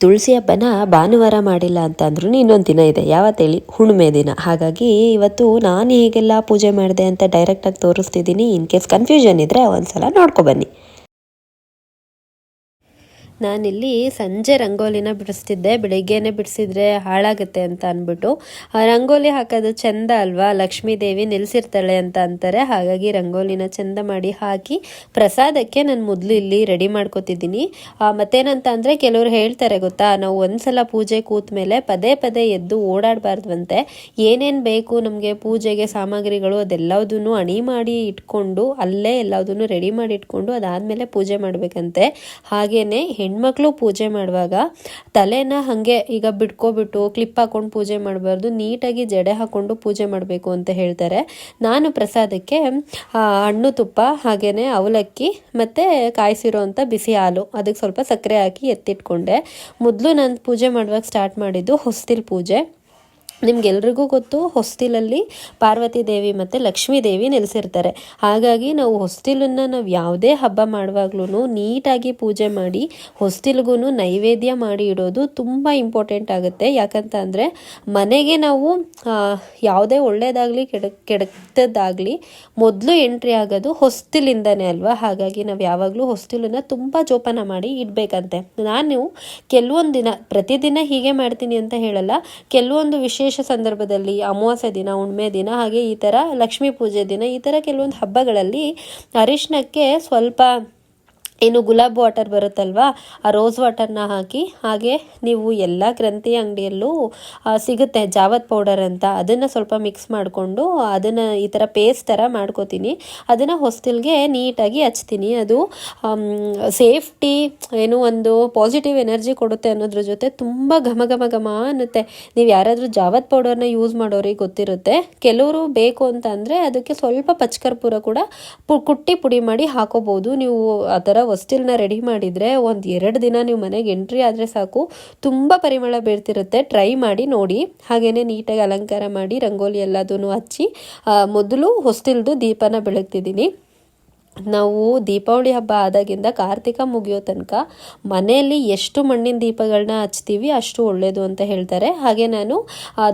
ತುಳಸಿ ಹಬ್ಬನ ಭಾನುವಾರ ಮಾಡಿಲ್ಲ ಅಂತ ಅಂದ್ರೂ ಇನ್ನೊಂದು ದಿನ ಇದೆ. ಯಾವತ್ತೇಳಿ ಹುಣ್ಣಿಮೆ ದಿನ. ಹಾಗಾಗಿ ಇವತ್ತು ನಾನು ಹೇಗೆಲ್ಲ ಪೂಜೆ ಮಾಡಿದೆ ಅಂತ ಡೈರೆಕ್ಟಾಗಿ ತೋರಿಸ್ತಿದ್ದೀನಿ ಇನ್ ಕೇಸ್ ಕನ್ಫ್ಯೂಷನ್ ಇದ್ದರೆ ಒಂದ್ಸಲ ನೋಡ್ಕೊಬನ್ನಿ ನಾನಿಲ್ಲಿ ಸಂಜೆ ರಂಗೋಲಿನ ಬಿಡಿಸ್ತಿದ್ದೆ, ಬೆಳಿಗ್ಗೆನೆ ಬಿಡಿಸಿದ್ರೆ ಹಾಳಾಗುತ್ತೆ ಅಂತ ಅಂದ್ಬಿಟ್ಟು. ರಂಗೋಲಿ ಹಾಕೋದು ಚೆಂದ ಅಲ್ವಾ? ಲಕ್ಷ್ಮೀ ದೇವಿ ನಿಲ್ಸಿರ್ತಾಳೆ ಅಂತ ಅಂತಾರೆ. ಹಾಗಾಗಿ ರಂಗೋಲಿನ ಚಂದ ಮಾಡಿ ಹಾಕಿ ಪ್ರಸಾದಕ್ಕೆ ನಾನು ಮೊದಲು ಇಲ್ಲಿ ರೆಡಿ ಮಾಡ್ಕೋತಿದ್ದೀನಿ. ಮತ್ತೇನಂತ ಅಂದರೆ ಕೆಲವರು ಹೇಳ್ತಾರೆ ಗೊತ್ತಾ? ನಾವು ಒಂದ್ಸಲ ಪೂಜೆ ಕೂತ ಮೇಲೆ ಪದೇ ಪದೇ ಎದ್ದು ಓಡಾಡಬಾರ್ದಂತೆ ಏನೇನು ಬೇಕು ನಮಗೆ ಪೂಜೆಗೆ ಸಾಮಗ್ರಿಗಳು ಅದೆಲ್ಲದನ್ನು ಅಣಿ ಮಾಡಿ ಇಟ್ಕೊಂಡು, ಅಲ್ಲೇ ಎಲ್ಲದನ್ನು ರೆಡಿ ಮಾಡಿ ಇಟ್ಕೊಂಡು ಅದಾದಮೇಲೆ ಪೂಜೆ ಮಾಡಬೇಕಂತೆ. ಹಾಗೇನೆ ಹೆಣ್ಮಕ್ಳು ಪೂಜೆ ಮಾಡುವಾಗ ತಲೆನ ಹಾಗೆ ಈಗ ಬಿಟ್ಕೊಬಿಟ್ಟು ಕ್ಲಿಪ್ ಹಾಕೊಂಡು ಪೂಜೆ ಮಾಡಬಾರ್ದು, ನೀಟಾಗಿ ಜಡೆ ಹಾಕೊಂಡು ಪೂಜೆ ಮಾಡಬೇಕು ಅಂತ ಹೇಳ್ತಾರೆ. ನಾನು ಪ್ರಸಾದಕ್ಕೆ ಹಣ್ಣು ತುಪ್ಪ ಹಾಗೇ ಅವಲಕ್ಕಿ ಮತ್ತು ಕಾಯಿಸಿರೋ ಅಂಥ ಬಿಸಿ ಹಾಲು ಅದಕ್ಕೆ ಸ್ವಲ್ಪ ಸಕ್ಕರೆ ಹಾಕಿ ಎತ್ತಿಟ್ಕೊಂಡೆ. ಮೊದಲು ನಾನು ಪೂಜೆ ಮಾಡುವಾಗ ಸ್ಟಾರ್ಟ್ ಮಾಡಿದ್ದು ಹೊಸ್ತಿಲ್ ಪೂಜೆ. ನಿಮ್ಗೆಲ್ರಿಗೂ ಗೊತ್ತು, ಹೊಸ್ತಿಲಲ್ಲಿ ಪಾರ್ವತಿ ದೇವಿ ಮತ್ತು ಲಕ್ಷ್ಮೀ ದೇವಿ ನೆಲೆಸಿರ್ತಾರೆ. ಹಾಗಾಗಿ ನಾವು ಹೊಸ್ತಿಲನ್ನು ನಾವು ಯಾವುದೇ ಹಬ್ಬ ಮಾಡುವಾಗ್ಲೂ ನೀಟಾಗಿ ಪೂಜೆ ಮಾಡಿ ಹೊಸ್ತಿಲ್ಗೂ ನೈವೇದ್ಯ ಮಾಡಿ ಇಡೋದು ತುಂಬ ಇಂಪಾರ್ಟೆಂಟ್ ಆಗುತ್ತೆ. ಯಾಕಂತ ಅಂದರೆ ಮನೆಗೆ ನಾವು ಯಾವುದೇ ಒಳ್ಳೆಯದಾಗಲಿ ಕೆಡ, ಕೆಡಕ್ತದ್ದಾಗಲಿ ಮೊದಲು ಎಂಟ್ರಿ ಆಗೋದು ಹೊಸ್ತಿಲಿಂದನೇ ಅಲ್ವಾ? ಹಾಗಾಗಿ ನಾವು ಯಾವಾಗಲೂ ಹೊಸ್ತಿಲನ್ನು ತುಂಬ ಜೋಪಾನ ಮಾಡಿ ಇಡಬೇಕಂತೆ. ನಾನು ಕೆಲವೊಂದು ದಿನ, ಪ್ರತಿದಿನ ಹೀಗೆ ಮಾಡ್ತೀನಿ ಅಂತ ಹೇಳಲ್ಲ, ಕೆಲವೊಂದು ವಿಶೇಷ ಸಂದರ್ಭದಲ್ಲಿ ಅಮಾವಾಸ್ಯೆ ದಿನ ಹುಣ್ಮೆ ದಿನ, ಹಾಗೆ ಈ ಥರ ಲಕ್ಷ್ಮೀ ಪೂಜೆ ದಿನ, ಈ ಥರ ಕೆಲವೊಂದು ಹಬ್ಬಗಳಲ್ಲಿ ಅರಿಶಿನಕ್ಕೆ ಸ್ವಲ್ಪ ಏನು ಗುಲಾಬ್ ವಾಟರ್ ಬರುತ್ತಲ್ವಾ? ಆ ರೋಸ್ ವಾಟರ್ನ ಹಾಕಿ, ಹಾಗೆ ನೀವು ಎಲ್ಲ ಗ್ರಂಥಿ ಅಂಗಡಿಯಲ್ಲೂ ಸಿಗುತ್ತೆ ಜಾವತ್ ಪೌಡರ್ ಅಂತ. ಅದನ್ನು ಸ್ವಲ್ಪ ಮಿಕ್ಸ್ ಮಾಡಿಕೊಂಡು, ಅದನ್ನು ಈ ಥರ ಪೇಸ್ಟ್ ಥರ ಮಾಡ್ಕೋತೀನಿ. ಅದನ್ನು ಹೊಸ್ತಿಲ್ಗೆ ನೀಟಾಗಿ ಹಚ್ತೀನಿ. ಅದು ಸೇಫ್ಟಿ ಏನು ಒಂದು ಪಾಸಿಟಿವ್ ಎನರ್ಜಿ ಕೊಡುತ್ತೆ ಅನ್ನೋದ್ರ ಜೊತೆ ತುಂಬ ಘಮ ಘಮ ಘಮ ಅನ್ನುತ್ತೆ. ನೀವು ಯಾರಾದರೂ ಜಾವತ್ ಪೌಡರ್ನ ಯೂಸ್ ಮಾಡೋರಿಗೆ ಗೊತ್ತಿರುತ್ತೆ. ಕೆಲವರು ಬೇಕು ಅಂತ ಅದಕ್ಕೆ ಸ್ವಲ್ಪ ಪಚ್ಕರ್ಪೂರ ಕೂಡ ಪು, ಕುಟ್ಟಿ ಪುಡಿ ಮಾಡಿ ಹಾಕೋಬೋದು. ನೀವು ಆ ಥರ ವಸ್ತಿಲ್ನ ರೆಡಿ ಮಾಡಿದರೆ ಒಂದು ಎರಡು ದಿನ ನೀವು ಮನೆಗೆ ಎಂಟ್ರಿ ಆದರೆ ಸಾಕು. ತುಂಬ ಪರಿಮಳ ಬೀಳ್ತಿರುತ್ತೆ. ಟ್ರೈ ಮಾಡಿ ನೋಡಿ. ಹಾಗೆಯೇ ನೀಟಾಗಿ ಅಲಂಕಾರ ಮಾಡಿ, ರಂಗೋಲಿ ಎಲ್ಲದೂ ಹಚ್ಚಿ ಮೊದಲು ಹೊಸ್ಟಿಲ್ದು ದೀಪನ ಬೆಳಗ್ತಿದ್ದೀನಿ. ನಾವು ದೀಪಾವಳಿ ಹಬ್ಬ ಆದಾಗಿಂದ ಕಾರ್ತಿಕ ಮುಗಿಯೋ ತನಕ ಮನೆಯಲ್ಲಿ ಎಷ್ಟು ಮಣ್ಣಿನ ದೀಪಗಳನ್ನ ಹಚ್ತೀವಿ ಅಷ್ಟು ಒಳ್ಳೆಯದು ಅಂತ ಹೇಳ್ತಾರೆ. ಹಾಗೆ ನಾನು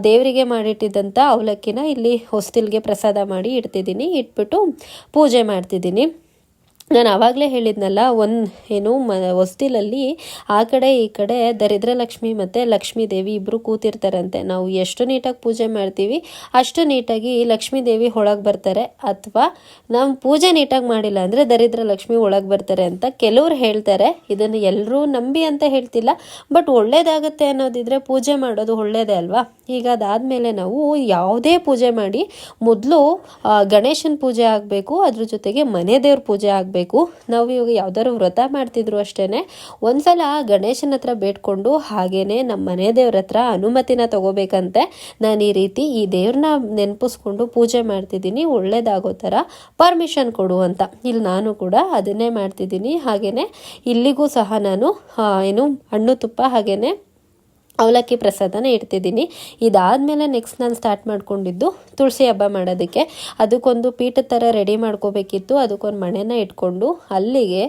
ದೇವರಿಗೆ ಮಾಡಿಟ್ಟಿದ್ದಂಥ ಅವಲಕ್ಕಿನ ಇಲ್ಲಿ ಹೊಸ್ತಿಲ್ಗೆ ಪ್ರಸಾದ ಮಾಡಿ ಇಡ್ತಿದ್ದೀನಿ. ಇಟ್ಬಿಟ್ಟು ಪೂಜೆ ಮಾಡ್ತಿದ್ದೀನಿ. ನಾನು ಆವಾಗಲೇ ಹೇಳಿದ್ನಲ್ಲ, ಒಂದು ಏನು, ಮ, ಹೊಸ್ತಿಲಲ್ಲಿ ಆ ಕಡೆ ಈ ಕಡೆ ದರಿದ್ರ ಲಕ್ಷ್ಮಿ ಮತ್ತು ಲಕ್ಷ್ಮೀ ದೇವಿ ಇಬ್ಬರು ಕೂತಿರ್ತಾರಂತೆ. ನಾವು ಎಷ್ಟು ನೀಟಾಗಿ ಪೂಜೆ ಮಾಡ್ತೀವಿ, ಅಷ್ಟು ನೀಟಾಗಿ ಲಕ್ಷ್ಮೀ ದೇವಿ ಒಳಗೆ ಬರ್ತಾರೆ. ಅಥವಾ ನಾವು ಪೂಜೆ ನೀಟಾಗಿ ಮಾಡಿಲ್ಲ ಅಂದರೆ ದರಿದ್ರ ಲಕ್ಷ್ಮಿ ಒಳಗೆ ಬರ್ತಾರೆ ಅಂತ ಕೆಲವ್ರು ಹೇಳ್ತಾರೆ. ಇದನ್ನು ಎಲ್ಲರೂ ನಂಬಿ ಅಂತ ಹೇಳ್ತಿಲ್ಲ. ಬಟ್ ಒಳ್ಳೇದಾಗುತ್ತೆ ಅನ್ನೋದಿದ್ರೆ ಪೂಜೆ ಮಾಡೋದು ಒಳ್ಳೇದೇ ಅಲ್ವಾ? ಈಗ ಅದಾದಮೇಲೆ ನಾವು ಯಾವುದೇ ಪೂಜೆ ಮಾಡಿ, ಮೊದಲು ಗಣೇಶನ ಪೂಜೆ ಆಗಬೇಕು, ಅದ್ರ ಜೊತೆಗೆ ಮನೆ ದೇವ್ರ ಪೂಜೆ ಆಗಬೇಕು. ನಾವು ಇವಾಗ ಯಾವ್ದಾದ್ರು ವ್ರತ ಮಾಡ್ತಿದ್ರು ಅಷ್ಟೇ ಒಂದ್ಸಲ ಗಣೇಶನ ಹತ್ರ ಬೇಡ್ಕೊಂಡು ಹಾಗೇನೆ ನಮ್ಮ ಮನೆ ದೇವ್ರ ಹತ್ರ ಅನುಮತಿನ ತಗೋಬೇಕಂತೆ. ನಾನು ಈ ರೀತಿ ಈ ದೇವ್ರನ್ನ ನೆನಪಿಸ್ಕೊಂಡು ಪೂಜೆ ಮಾಡ್ತಿದ್ದೀನಿ. ಒಳ್ಳೇದಾಗೋ ಥರ ಪರ್ಮಿಷನ್ ಕೊಡು ಅಂತ. ಇಲ್ಲಿ ನಾನು ಕೂಡ ಅದನ್ನೇ ಮಾಡ್ತಿದ್ದೀನಿ. ಹಾಗೇನೆ ಇಲ್ಲಿಗೂ ಸಹ ನಾನು ಏನು ಹಣ್ಣು ತುಪ್ಪ ಹಾಗೇನೆ ಅವಲಕ್ಕಿ ಪ್ರಸಾದನ ಇಡ್ತಿದ್ದೀನಿ. ಇದಾದಮೇಲೆ ನೆಕ್ಸ್ಟ್ ನಾನು ಸ್ಟಾರ್ಟ್ ಮಾಡ್ಕೊಂಡಿದ್ದು ತುಳಸಿ ಹಬ್ಬ ಮಾಡೋದಕ್ಕೆ. ಅದಕ್ಕೊಂದು ಪೀಠ ಥರ ರೆಡಿ ಮಾಡ್ಕೋಬೇಕಿತ್ತು. ಅದಕ್ಕೊಂದು ಮಣೆನ ಇಟ್ಕೊಂಡು ಅಲ್ಲಿಗೆ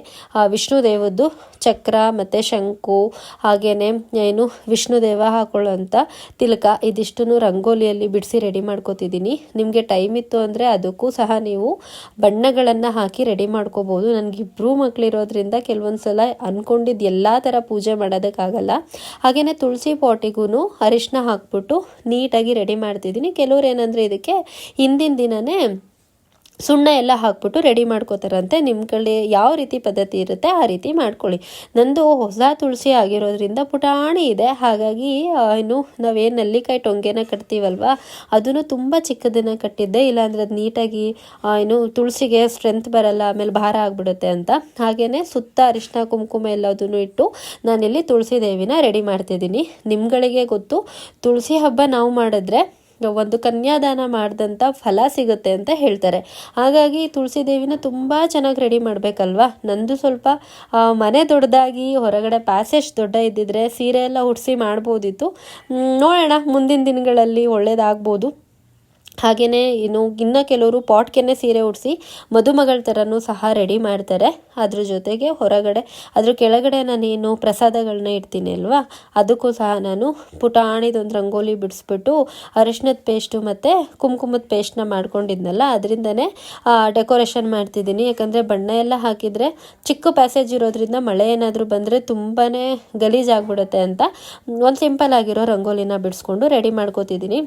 ವಿಷ್ಣು ದೇವದ್ದು ಚಕ್ರ ಮತ್ತು ಶಂಕು ಹಾಗೆಯೇ ಏನು ವಿಷ್ಣು ದೇವ ಹಾಕೊಳ್ಳೋಂಥ ತಿಲಕ ಇದಿಷ್ಟನ್ನು ರಂಗೋಲಿಯಲ್ಲಿ ಬಿಡಿಸಿ ರೆಡಿ ಮಾಡ್ಕೋತಿದ್ದೀನಿ. ನಿಮಗೆ ಟೈಮ್ ಇತ್ತು ಅಂದರೆ ಅದಕ್ಕೂ ಸಹ ನೀವು ಬಣ್ಣಗಳನ್ನು ಹಾಕಿ ರೆಡಿ ಮಾಡ್ಕೋಬೋದು. ನನಗೆ ಇಬ್ಬರೂ ಮಕ್ಕಳಿರೋದ್ರಿಂದ ಕೆಲವೊಂದು ಸಲ ಅಂದ್ಕೊಂಡಿದ್ದು ಎಲ್ಲ ಥರ ಪೂಜೆ ಮಾಡೋದಕ್ಕಾಗಲ್ಲ. ಹಾಗೆಯೇ ತುಳಸಿ ಪಾಟಿಗೂ ಅರಿಶಿನ ಹಾಕ್ಬಿಟ್ಟು ನೀಟಾಗಿ ರೆಡಿ ಮಾಡ್ತಿದ್ದೀನಿ. ಕೆಲವ್ರು ಏನಂದರೆ ಇದಕ್ಕೆ ಹಿಂದಿನ ದಿನವೇ ಸುಣ್ಣ ಎಲ್ಲ ಹಾಕ್ಬಿಟ್ಟು ರೆಡಿ ಮಾಡ್ಕೋತಾರಂತೆ. ನಿಮ್ಮ ಕಡೆ ಯಾವ ರೀತಿ ಪದ್ಧತಿ ಇರುತ್ತೆ ಆ ರೀತಿ ಮಾಡ್ಕೊಳ್ಳಿ. ನಂದು ಹೊಸ ತುಳಸಿ ಆಗಿರೋದ್ರಿಂದ ಪುಟಾಣಿ ಇದೆ. ಹಾಗಾಗಿ ಇನ್ನು ನಾವೇನು ನೆಲ್ಲಿಕಾಯಿ ಟೊಂಗೆನ ಕಟ್ತೀವಲ್ವಾ? ಅದನ್ನು ತುಂಬ ಚಿಕ್ಕದನ್ನು ಕಟ್ಟಿದ್ದೆ. ಇಲ್ಲಾಂದ್ರೆ ಅದು ನೀಟಾಗಿ ಏನು ತುಳಸಿಗೆ ಸ್ಟ್ರೆಂತ್ ಬರಲ್ಲ, ಆಮೇಲೆ ಭಾರ ಆಗಿಬಿಡುತ್ತೆ ಅಂತ. ಹಾಗೆಯೇ ಸುತ್ತ ಅರಿಶಿನ ಕುಂಕುಮ ಎಲ್ಲದನ್ನು ಇಟ್ಟು ನಾನಿಲ್ಲಿ ತುಳಸಿ ದೇವಿನ ರೆಡಿ ಮಾಡ್ತಿದ್ದೀನಿ. ನಿಮ್ಗಳಿಗೆ ಗೊತ್ತು, ತುಳಸಿ ಹಬ್ಬ ನಾವು ಮಾಡಿದ್ರೆ ಒಂದು ಕನ್ಯಾದಾನ ಮಾಡಿದಂಥ ಫಲ ಸಿಗುತ್ತೆ ಅಂತ ಹೇಳ್ತಾರೆ. ಹಾಗಾಗಿ ತುಳಸಿ ದೇವಿನ ತುಂಬ ಚೆನ್ನಾಗಿ ರೆಡಿ ಮಾಡಬೇಕಲ್ವಾ? ನಂದು ಸ್ವಲ್ಪ ಮನೆ ದೊಡ್ಡದಾಗಿ ಹೊರಗಡೆ ಪ್ಯಾಸೇಜ್ ದೊಡ್ಡ ಇದ್ದಿದ್ರೆ ಸೀರೆ ಎಲ್ಲ ಉಡಿಸಿ ಮಾಡ್ಬೋದಿತ್ತು. ನೋಡೋಣ ಮುಂದಿನ ದಿನಗಳಲ್ಲಿ ಒಳ್ಳೇದಾಗ್ಬೋದು. ಹಾಗೆಯೇ ಇನ್ನು ಇನ್ನು ಕೆಲವರು ಪಾಟ್ಗೆನೆ ಸೀರೆ ಉಡಿಸಿ ಮದುಮಗಳ ಥರನೂ ಸಹ ರೆಡಿ ಮಾಡ್ತಾರೆ. ಅದ್ರ ಜೊತೆಗೆ ಹೊರಗಡೆ, ಅದ್ರ ಕೆಳಗಡೆ ನಾನೇನು ಪ್ರಸಾದಗಳನ್ನ ಇಡ್ತೀನಿ ಅಲ್ವಾ? ಅದಕ್ಕೂ ಸಹ ನಾನು ಪುಟಾಣಿದೊಂದು ರಂಗೋಲಿ ಬಿಡಿಸ್ಬಿಟ್ಟು ಅರಿಶಿನದ ಪೇಸ್ಟು ಮತ್ತು ಕುಂಕುಮದ ಪೇಸ್ಟ್ನ ಮಾಡ್ಕೊಂಡಿದ್ನಲ್ಲ, ಅದರಿಂದನೇ ಡೆಕೋರೇಷನ್ ಮಾಡ್ತಿದ್ದೀನಿ. ಯಾಕಂದರೆ ಬಣ್ಣ ಎಲ್ಲ ಹಾಕಿದರೆ ಚಿಕ್ಕ ಪ್ಯಾಸೇಜ್ ಇರೋದ್ರಿಂದ ಮಳೆ ಏನಾದರೂ ಬಂದರೆ ತುಂಬಾ ಗಲೀಜಾಗ್ಬಿಡುತ್ತೆ ಅಂತ ಒಂದು ಸಿಂಪಲ್ ಆಗಿರೋ ರಂಗೋಲಿನ ಬಿಡಿಸ್ಕೊಂಡು ರೆಡಿ ಮಾಡ್ಕೋತಿದ್ದೀನಿ.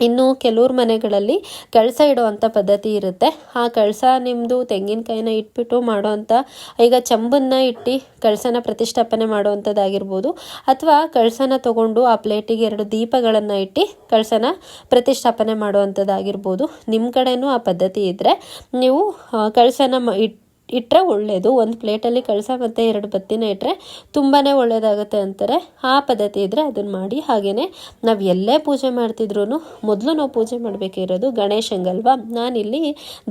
ಇನ್ನು ಕೆಲವ್ರ ಮನೆಗಳಲ್ಲಿ ಕಳಸ ಇಡುವಂಥ ಪದ್ಧತಿ ಇರುತ್ತೆ. ಆ ಕಳಸ ನಿಮ್ಮದು ತೆಂಗಿನಕಾಯಿನ ಇಟ್ಬಿಟ್ಟು ಮಾಡೋವಂಥ ಈಗ ಚಂಬನ್ನ ಇಟ್ಟು ಕಳಸನ ಪ್ರತಿಷ್ಠಾಪನೆ ಮಾಡುವಂಥದ್ದಾಗಿರ್ಬೋದು ಅಥವಾ ಕಳಸನ ತಗೊಂಡು ಆ ಪ್ಲೇಟಿಗೆ ಎರಡು ದೀಪಗಳನ್ನು ಇಟ್ಟು ಕಳಸನ ಪ್ರತಿಷ್ಠಾಪನೆ ಮಾಡುವಂಥದ್ದಾಗಿರ್ಬೋದು ನಿಮ್ಮ ಕಡೆಯೂ ಆ ಪದ್ಧತಿ ಇದ್ದರೆ ನೀವು ಕಳಸನ ಇಟ್ಟು ಇಟ್ಟರೆ ಒಳ್ಳೆಯದು ಒಂದು ಪ್ಲೇಟಲ್ಲಿ ಕಳಸ ಮತ್ತು ಎರಡು ಬತ್ತಿನ ಇಟ್ಟರೆ ತುಂಬಾ ಒಳ್ಳೆಯದಾಗುತ್ತೆ ಅಂತಾರೆ. ಆ ಪದ್ಧತಿ ಇದ್ದರೆ ಅದನ್ನು ಮಾಡಿ ಹಾಗೆಯೇ ನಾವು ಎಲ್ಲೇ ಪೂಜೆ ಮಾಡ್ತಿದ್ರು ಮೊದಲು ನಾವು ಪೂಜೆ ಮಾಡಬೇಕಿರೋದು ಗಣೇಶಂಗಲ್ವಾ ನಾನಿಲ್ಲಿ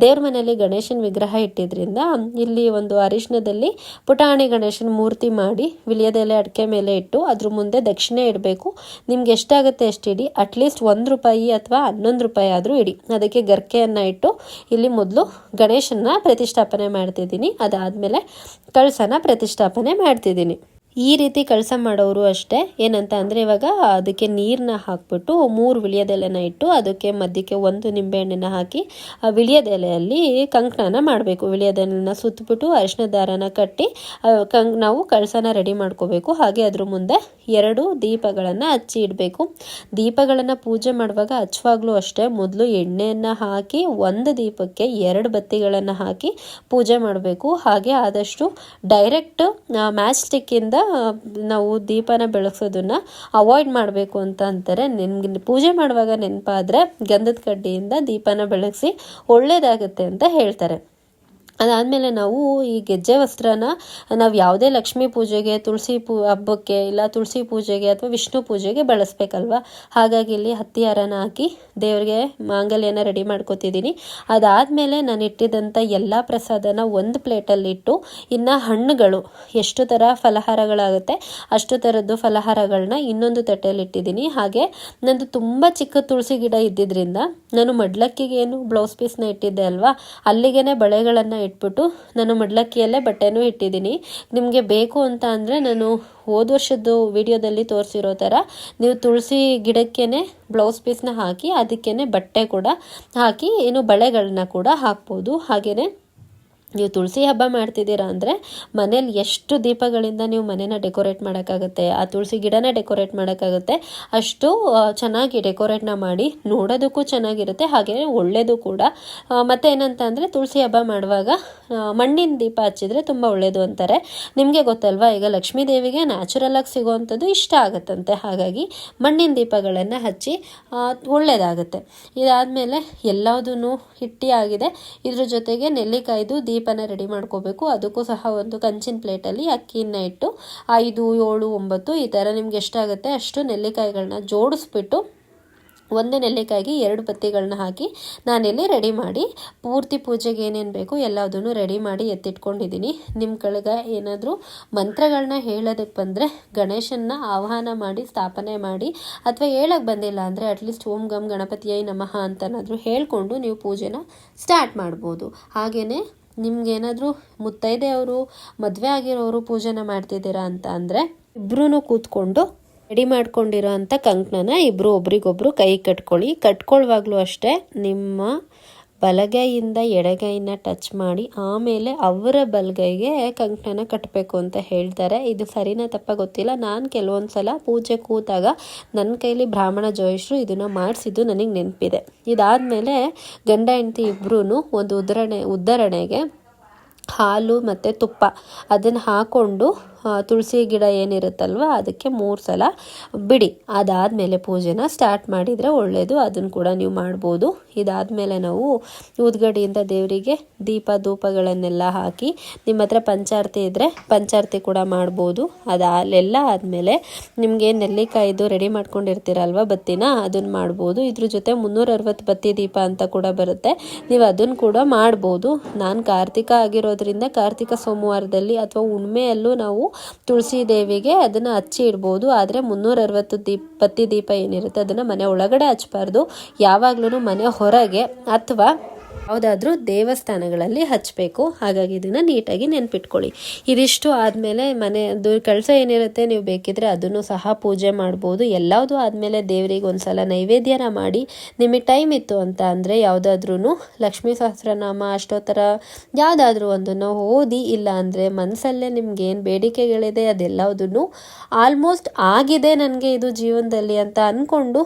ದೇವ್ರ ಮನೆಯಲ್ಲಿ ಗಣೇಶನ ವಿಗ್ರಹ ಇಟ್ಟಿದ್ರಿಂದ ಇಲ್ಲಿ ಒಂದು ಅರಿಶಿನದಲ್ಲಿ ಪುಟಾಣಿ ಗಣೇಶನ ಮೂರ್ತಿ ಮಾಡಿ ವಿಲಿಯದೆಲೆ ಅಡಿಕೆ ಮೇಲೆ ಇಟ್ಟು ಅದ್ರ ಮುಂದೆ ದಕ್ಷಿಣೆ ಇಡಬೇಕು. ನಿಮ್ಗೆ ಎಷ್ಟಾಗುತ್ತೆ ಅಷ್ಟು ಇಡಿ. ಅಟ್ಲೀಸ್ಟ್ ಒಂದು ರೂಪಾಯಿ ಅಥವಾ ಹನ್ನೊಂದು ರೂಪಾಯಿ ಆದರೂ ಇಡಿ. ಅದಕ್ಕೆ ಗರ್ಕೆಯನ್ನು ಇಟ್ಟು ಇಲ್ಲಿ ಮೊದಲು ಗಣೇಶನ ಪ್ರತಿಷ್ಠಾಪನೆ ಮಾಡ್ತಿದ್ದೆ ಇದ್ದೀನಿ ಅದಾದಮೇಲೆ ಕಳಸನ ಪ್ರತಿಷ್ಠಾಪನೆ ಮಾಡ್ತಿದ್ದೀನಿ. ಈ ರೀತಿ ಕೆಲಸ ಮಾಡೋರು ಅಷ್ಟೇ. ಏನಂತ ಅಂದರೆ ಇವಾಗ ಅದಕ್ಕೆ ನೀರನ್ನ ಹಾಕ್ಬಿಟ್ಟು ಮೂರು ವಿಳಿಯದೆಲೆನ ಇಟ್ಟು ಅದಕ್ಕೆ ಮಧ್ಯಕ್ಕೆ ಒಂದು ನಿಂಬೆಹಣ್ಣನ್ನ ಹಾಕಿ ಆ ವಿಳಿಯದೆಲೆಯಲ್ಲಿ ಕಂಕಣನ ಮಾಡಬೇಕು. ವಿಳಿಯದೆಲೆನ ಸುತ್ತಬಿಟ್ಟು ಅರಿಶಿನ ದಾರನ ಕಟ್ಟಿ ಕಂಕ್, ನಾವು ಕಳಸನ ರೆಡಿ ಮಾಡ್ಕೋಬೇಕು. ಹಾಗೆ ಅದ್ರ ಮುಂದೆ ಎರಡು ದೀಪಗಳನ್ನು ಹಚ್ಚಿ ಇಡಬೇಕು. ದೀಪಗಳನ್ನು ಪೂಜೆ ಮಾಡುವಾಗ ಹಚ್ಚುವಾಗಲೂ ಅಷ್ಟೇ ಮೊದಲು ಎಣ್ಣೆಯನ್ನು ಹಾಕಿ, ಒಂದು ದೀಪಕ್ಕೆ ಎರಡು ಬತ್ತಿಗಳನ್ನು ಹಾಕಿ ಪೂಜೆ ಮಾಡಬೇಕು. ಹಾಗೆ ಆದಷ್ಟು ಡೈರೆಕ್ಟ್ ಮ್ಯಾಚ್ ಸ್ಟಿಕ್ಕಿಂದ ನಾವು ದೀಪನ ಬೆಳಗ್ಸೋದನ್ನ ಅವಾಯ್ಡ್ ಮಾಡಬೇಕು ಅಂತ ಅಂತಾರೆ. ನಿಮ್ಗೆ ಪೂಜೆ ಮಾಡುವಾಗ ನೆನಪಾದರೆ ಗಂಧದ ಕಡ್ಡಿಯಿಂದ ದೀಪನ ಬೆಳಗಿಸಿ ಒಳ್ಳೆಯದಾಗುತ್ತೆ ಅಂತ ಹೇಳ್ತಾರೆ. ಅದಾದಮೇಲೆ ನಾವು ಈ ಗೆಜ್ಜೆ ವಸ್ತ್ರನ ನಾವು ಯಾವುದೇ ಲಕ್ಷ್ಮಿ ಪೂಜೆಗೆ, ತುಳಸಿ ಪೂ, ಹಬ್ಬಕ್ಕೆ ಇಲ್ಲ ತುಳಸಿ ಪೂಜೆಗೆ ಅಥವಾ ವಿಷ್ಣು ಪೂಜೆಗೆ ಬಳಸಬೇಕಲ್ವ? ಹಾಗಾಗಿ ಇಲ್ಲಿ ಹತ್ತಿ ಹಾರನ ಹಾಕಿ ದೇವರಿಗೆ ಮಾಂಗಲ್ಯನ ರೆಡಿ ಮಾಡ್ಕೋತಿದ್ದೀನಿ ಅದಾದಮೇಲೆ ನಾನು ಇಟ್ಟಿದ್ದಂಥ ಎಲ್ಲ ಪ್ರಸಾದನ ಒಂದು ಪ್ಲೇಟಲ್ಲಿಟ್ಟು ಇನ್ನು ಹಣ್ಣುಗಳು ಎಷ್ಟು ಥರ ಫಲಹಾರಗಳಾಗುತ್ತೆ ಅಷ್ಟು ಥರದ್ದು ಫಲಹಾರಗಳನ್ನ ಇನ್ನೊಂದು ತಟ್ಟೆಯಲ್ಲಿ ಇಟ್ಟಿದ್ದೀನಿ ಹಾಗೆ ನಂದು ತುಂಬ ಚಿಕ್ಕ ತುಳಸಿ ಗಿಡ ಇದ್ದಿದ್ದರಿಂದ ನಾನು ಮಡ್ಲಕ್ಕಿಗೆ ಏನು ಬ್ಲೌಸ್ ಪೀಸ್ನ ಇಟ್ಟಿದ್ದೆ ಅಲ್ವಾ? ಅಲ್ಲಿಗೆ ಬಳೆಗಳನ್ನು ಇಟ್ಬಿಟ್ಟು ನಾನು ಮಡ್ಲಕ್ಕಿಯಲ್ಲೇ ಬಟ್ಟೆನೂ ಇಟ್ಟಿದ್ದೀನಿ. ನಿಮಗೆ ಬೇಕು ಅಂತ ಅಂದರೆ ನಾನು ಹೋದ ವರ್ಷದ್ದು ವಿಡಿಯೋದಲ್ಲಿ ತೋರಿಸಿರೋ ಥರ ನೀವು ತುಳಸಿ ಗಿಡಕ್ಕೇ ಬ್ಲೌಸ್ ಪೀಸ್ನ ಹಾಕಿ ಅದಕ್ಕೇ ಬಟ್ಟೆ ಕೂಡ ಹಾಕಿ ಏನು ಬಳೆಗಳನ್ನ ಕೂಡ ಹಾಕ್ಬೋದು. ಹಾಗೆಯೇ ನೀವು ತುಳಸಿ ಹಬ್ಬ ಮಾಡ್ತಿದ್ದೀರಾ ಅಂದರೆ ಮನೇಲಿ ಎಷ್ಟು ದೀಪಗಳಿಂದ ನೀವು ಮನೇನ ಡೆಕೋರೇಟ್ ಮಾಡೋಕ್ಕಾಗುತ್ತೆ, ಆ ತುಳಸಿ ಗಿಡನ ಡೆಕೋರೇಟ್ ಮಾಡೋಕ್ಕಾಗುತ್ತೆ, ಅಷ್ಟು ಚೆನ್ನಾಗಿ ಡೆಕೋರೇಟ್ನ ಮಾಡಿ ನೋಡೋದಕ್ಕೂ ಚೆನ್ನಾಗಿರುತ್ತೆ ಹಾಗೆ ಒಳ್ಳೆಯದು ಕೂಡ. ಮತ್ತು ಏನಂತ ಅಂದರೆ ತುಳಸಿ ಹಬ್ಬ ಮಾಡುವಾಗ ಮಣ್ಣಿನ ದೀಪ ಹಚ್ಚಿದ್ರೆ ತುಂಬ ಒಳ್ಳೆಯದು ಅಂತಾರೆ. ನಿಮಗೆ ಗೊತ್ತಲ್ವಾ, ಈಗ ಲಕ್ಷ್ಮೀ ದೇವಿಗೆ ನ್ಯಾಚುರಲಾಗಿ ಸಿಗುವಂಥದ್ದು ಇಷ್ಟ ಆಗುತ್ತಂತೆ. ಹಾಗಾಗಿ ಮಣ್ಣಿನ ದೀಪಗಳನ್ನು ಹಚ್ಚಿ ಒಳ್ಳೆಯದಾಗುತ್ತೆ ಇದಾದಮೇಲೆ ಎಲ್ಲದೂ ಹಿಟ್ಟಿ ಆಗಿದೆ ಇದ್ರ ಜೊತೆಗೆ ನೆಲ್ಲಿಕಾಯ್ದು ದೀಪನ ರೆಡಿ ಮಾಡ್ಕೋಬೇಕು. ಅದಕ್ಕೂ ಸಹ ಒಂದು ಕಂಚಿನ ಪ್ಲೇಟಲ್ಲಿ ಅಕ್ಕಿನ ಇಟ್ಟು, ಐದು, ಏಳು, ಒಂಬತ್ತು ಈ ಥರ ನಿಮ್ಗೆ ಎಷ್ಟಾಗುತ್ತೆ ಅಷ್ಟು ನೆಲ್ಲಿಕಾಯಿಗಳನ್ನ ಜೋಡಿಸ್ಬಿಟ್ಟು ಒಂದು ನೆಲ್ಲಿಕಾಯಿಗೆ ಎರಡು ಬತ್ತಿಗಳನ್ನ ಹಾಕಿ ನಾನಿಲ್ಲಿ ರೆಡಿ ಮಾಡಿ, ಪೂರ್ತಿ ಪೂಜೆಗೆ ಏನೇನು ಬೇಕು ಎಲ್ಲದನ್ನು ರೆಡಿ ಮಾಡಿ ಎತ್ತಿಟ್ಕೊಂಡಿದ್ದೀನಿ. ನಿಮ್ಮ ಕಳಗ ಏನಾದರೂ ಮಂತ್ರಗಳನ್ನ ಹೇಳೋದಕ್ಕೆ ಬಂದರೆ ಗಣೇಶನ್ನ ಆಹ್ವಾನ ಮಾಡಿ, ಸ್ಥಾಪನೆ ಮಾಡಿ, ಅಥವಾ ಹೇಳಕ್ಕೆ ಬಂದಿಲ್ಲ ಅಂದರೆ ಅಟ್ಲೀಸ್ಟ್ ಓಂ ಗಮ್ ಗಣಪತಿಯೈ ನಮಃ ಅಂತನಾದರೂ ಹೇಳಿಕೊಂಡು ನೀವು ಪೂಜೆನ ಸ್ಟಾರ್ಟ್ ಮಾಡ್ಬೋದು. ಹಾಗೆಯೇ ನಿಮ್ಗೇನಾದರೂ ಮುತ್ತೈದೆಯವರು, ಮದುವೆ ಆಗಿರೋರು ಪೂಜೆನ ಮಾಡ್ತಿದ್ದೀರಾ ಅಂತ ಅಂದರೆ ಇಬ್ಬರೂ ಕೂತ್ಕೊಂಡು ರೆಡಿ ಮಾಡ್ಕೊಂಡಿರೋ ಅಂಥ ಕಂಕಣನ ಇಬ್ಬರು ಒಬ್ರಿಗೊಬ್ರು ಕೈ ಕಟ್ಕೊಳ್ಳಿ. ಕಟ್ಕೊಳ್ಳುವಾಗಲೂ ಅಷ್ಟೇ ನಿಮ್ಮ ಬಲಗೈಯಿಂದ ಎಡಗೈನ ಟಚ್ ಮಾಡಿ, ಆಮೇಲೆ ಅವರ ಬಲಗೈಗೆ ಕಂಕಣನ ಕಟ್ಟಬೇಕು ಅಂತ ಹೇಳ್ತಾರೆ. ಇದು ಸರಿನಾ ತಪ್ಪ ಗೊತ್ತಿಲ್ಲ. ನಾನು ಕೆಲವೊಂದು ಸಲ ಪೂಜೆ ಕೂತಾಗ ನನ್ನ ಕೈಲಿ ಬ್ರಾಹ್ಮಣ ಜೋಯಿಷರು ಇದನ್ನು ಮಾಡಿಸಿದ್ದು ನನಗೆ ನೆನಪಿದೆ. ಇದಾದಮೇಲೆ ಗಂಡ ಹೆಂಡತಿ ಇಬ್ಬರೂ ಒಂದು ಉದ್ದರಣೆ ಉದ್ಧರಣೆಗೆ ಹಾಲು ಮತ್ತು ತುಪ್ಪ ಅದನ್ನು ಹಾಕ್ಕೊಂಡು ತುಳಸಿ ಗಿಡ ಏನಿರುತ್ತಲ್ವ, ಅದಕ್ಕೆ ಮೂರು ಸಲ ಬಿಡಿ. ಅದಾದಮೇಲೆ ಪೂಜೆನ ಸ್ಟಾರ್ಟ್ ಮಾಡಿದರೆ ಒಳ್ಳೆಯದು ಅದನ್ನು ಕೂಡ ನೀವು ಮಾಡ್ಬೋದು. ಇದಾದಮೇಲೆ ನಾವು ಊದ್ಗಡಿಯಿಂದ ದೇವರಿಗೆ ದೀಪ ಧೂಪಗಳನ್ನೆಲ್ಲ ಹಾಕಿ ನಿಮ್ಮ ಹತ್ರ ಪಂಚಾರತಿ ಇದ್ದರೆ ಪಂಚಾರತಿ ಕೂಡ ಮಾಡ್ಬೋದು. ಅದು ಅಲ್ಲೆಲ್ಲ ಆದಮೇಲೆ ನಿಮಗೆ ನೆಲ್ಲಿಕಾಯ್ದು ರೆಡಿ ಮಾಡ್ಕೊಂಡಿರ್ತೀರಲ್ವ ಬತ್ತಿನ ಅದನ್ನು ಮಾಡ್ಬೋದು. ಇದ್ರ ಜೊತೆ ಮುನ್ನೂರ ಅರವತ್ತು ಬತ್ತಿ ದೀಪ ಅಂತ ಕೂಡ ಬರುತ್ತೆ. ನೀವು ಅದನ್ನು ಕೂಡ ಮಾಡ್ಬೋದು. ನಾನು ಕಾರ್ತಿಕ ಆಗಿರೋದ್ರಿಂದ ಕಾರ್ತಿಕ ಸೋಮವಾರದಲ್ಲಿ ಅಥವಾ ಹುಣ್ಮೆಯಲ್ಲೂ ನಾವು ತುಳಸಿ ದೇವಿಗೆ ಅದನ್ನು ಹಚ್ಚಿ ಇಡ್ಬೋದು. ಆದರೆ ಮುನ್ನೂರ ಅರವತ್ತು ದೀಪ ಬತ್ತಿ ದೀಪ ಏನಿರುತ್ತೆ ಅದನ್ನು ಮನೆ ಒಳಗಡೆ ಹಚ್ಬಾರ್ದು ಯಾವಾಗ್ಲೂ ಮನೆ ಹೊರಗೆ ಅಥವಾ ಯಾವುದಾದ್ರೂ ದೇವಸ್ಥಾನಗಳಲ್ಲಿ ಹಚ್ಚಬೇಕು ಹಾಗಾಗಿ ಇದನ್ನು ನೀಟಾಗಿ ನೆನ್ಪಿಟ್ಕೊಳ್ಳಿ. ಇದಿಷ್ಟು ಆದಮೇಲೆ ಮನೆಯದು ಕೆಲಸ ಏನಿರುತ್ತೆ, ನೀವು ಬೇಕಿದ್ರೆ ಅದನ್ನು ಸಹ ಪೂಜೆ ಮಾಡ್ಬೋದು. ಎಲ್ಲದು ಆದಮೇಲೆ ದೇವರಿಗೆ ಒಂದ್ಸಲ ನೈವೇದ್ಯನ ಮಾಡಿ, ನಿಮಗೆ ಟೈಮ್ ಇತ್ತು ಅಂತ ಅಂದರೆ ಯಾವುದಾದ್ರೂ ಲಕ್ಷ್ಮೀ ಸಹಸ್ರನಾಮ, ಅಷ್ಟೋತ್ತರ ಯಾವುದಾದ್ರೂ ಒಂದನ್ನು ಓದಿ, ಇಲ್ಲ ಅಂದರೆ ಮನಸ್ಸಲ್ಲೇ ನಿಮ್ಗೆ ಏನು ಬೇಡಿಕೆಗಳಿದೆ ಅದೆಲ್ಲದನ್ನು ಆಲ್ಮೋಸ್ಟ್ ಆಗಿದೆ ನನಗೆ ಇದು ಜೀವನದಲ್ಲಿ ಅಂತ ಅಂದ್ಕೊಂಡು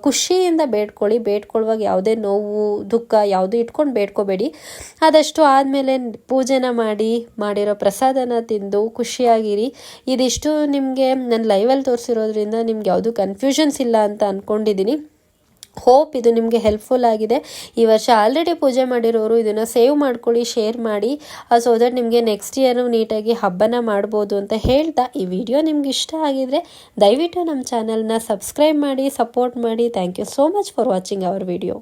ಖುಷಿಯಿಂದ ಬೇಡ್ಕೊಳ್ಳಿ. ಬೇಡ್ಕೊಳ್ಳುವಾಗ ಯಾವುದೇ ನೋವು, ದುಃಖ ಯಾವುದೂ ಇಟ್ಕೊಂಡು ಬೇಡ್ಕೋಬೇಡಿ. ಆದಷ್ಟು ಆದಮೇಲೆ ಪೂಜೆನ ಮಾಡಿ, ಮಾಡಿರೋ ಪ್ರಸಾದನ ತಿಂದು ಖುಷಿಯಾಗಿರಿ. ಇದಿಷ್ಟು ನಿಮಗೆ ನಾನು ಲೈವಲ್ಲಿ ತೋರಿಸಿರೋದ್ರಿಂದ ನಿಮ್ಗೆ ಯಾವುದೂ ಕನ್ಫ್ಯೂಷನ್ಸ್ ಇಲ್ಲ ಅಂತ ಅಂದ್ಕೊಂಡಿದ್ದೀನಿ ಹೋಪ್ ಇದು ನಿಮಗೆ ಹೆಲ್ಪ್ಫುಲ್ ಆಗಿದೆ. ಈ ವರ್ಷ ಆಲ್ರೆಡಿ ಪೂಜೆ ಮಾಡಿರೋರು ಇದನ್ನು ಸೇವ್ ಮಾಡ್ಕೊಳ್ಳಿ ಶೇರ್ ಮಾಡಿ ಸೊ ದಟ್ ನಿಮಗೆ ನೆಕ್ಸ್ಟ್ ಇಯರು ನೀಟಾಗಿ ಹಬ್ಬನ ಮಾಡ್ಬೋದು ಅಂತ ಹೇಳ್ತಾ ಈ ವಿಡಿಯೋ ನಿಮ್ಗೆ ಇಷ್ಟ ಆಗಿದ್ರೆ ದಯವಿಟ್ಟು ನಮ್ಮ ಚಾನಲ್ನ ಸಬ್ಸ್ಕ್ರೈಬ್ ಮಾಡಿ ಸಪೋರ್ಟ್ ಮಾಡಿ. Thank you so much for watching our video